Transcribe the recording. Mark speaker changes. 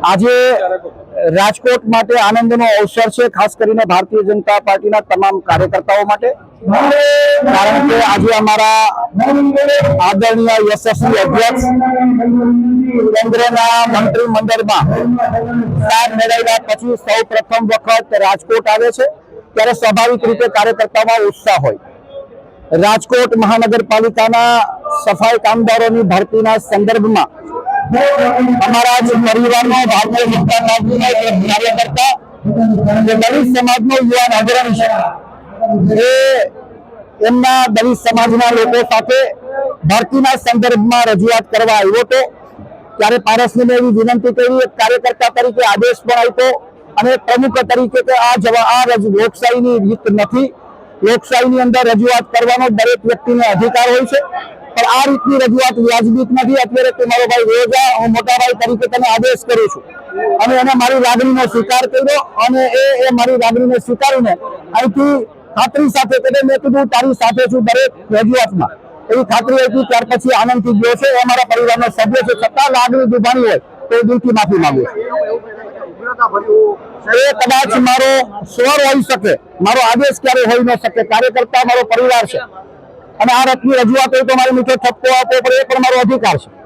Speaker 1: આજે રાજકોટ માટે આનંદનો અવસર છે, ખાસ કરીને ભારતીય જનતા પાર્ટીના તમામ કાર્યકર્તાઓ માટે. કારણ કે આજે અમારા આદરણીય યશસ્વી અધ્યક્ષ કેન્દ્રના મંત્રીમંડળમાં સ્થાન મેળવ્યા પછી સૌ પ્રથમ વખત રાજકોટ આવે છે. ત્યારે સ્વાભાવિક રીતે કાર્યકર્તામાં ઉત્સાહ હોય. રાજકોટ મહાનગરપાલિકાના સફાઈ કામદારોની ભરતીના સંદર્ભમાં અમારા જે પરિવારનો ભારતીય જનતા પાર્ટીના એક કાર્યકર્તા દલિત સમાજનો યુવાન અગ્રણી છે, એ એમના દલિત સમાજના લોકો સાથે ભરતીના સંદર્ભમાં રજૂઆત કરવા આવ્યો હતો. ત્યારે પારસને એવી વિનંતી કરી, એક કાર્યકર્તા તરીકે આદેશ પણ આપ્યો અને પ્રમુખ તરીકે કે આ જવા, આ લોકશાહીની રીત નથી. લોકશાહીની અંદર રજૂઆત કરવાનો દરેક વ્યક્તિને અધિકાર હોય છે. આ રીતની રજૂઆત વ્યાજબી નથી અત્યારે તું ભાઈ રોજા, હું મોટા ભાઈ તરીકે તને આદેશ કરું છું. અને એને મારી લાગણીનો સ્વીકાર કર્યો અને એ એ મારી લાગણીને સ્વીકારીને અહીંથી ખાતરી સાથે કે મેં કીધું, તારી સાથે છું દરેક રજૂઆતમાં. એવી ખાતરી હતી, ત્યાર પછી આનંદથી ગયો છે, એ અમારા પરિવારનો સભ્ય છે. છતાં લાગણી દુભાણી હોય, તો દિલથી માફી માંગુ એ કદાચ મારો સ્વર હોઈ શકે, મારો આદેશ ક્યારે હોઈ ન શકે. કાર્યકર્તા મારો પરિવાર છે. અને આ રથની રજૂઆત હોય તો મારે મીઠો ઠપકો આપવો પડે એ પણ મારો અધિકાર છે.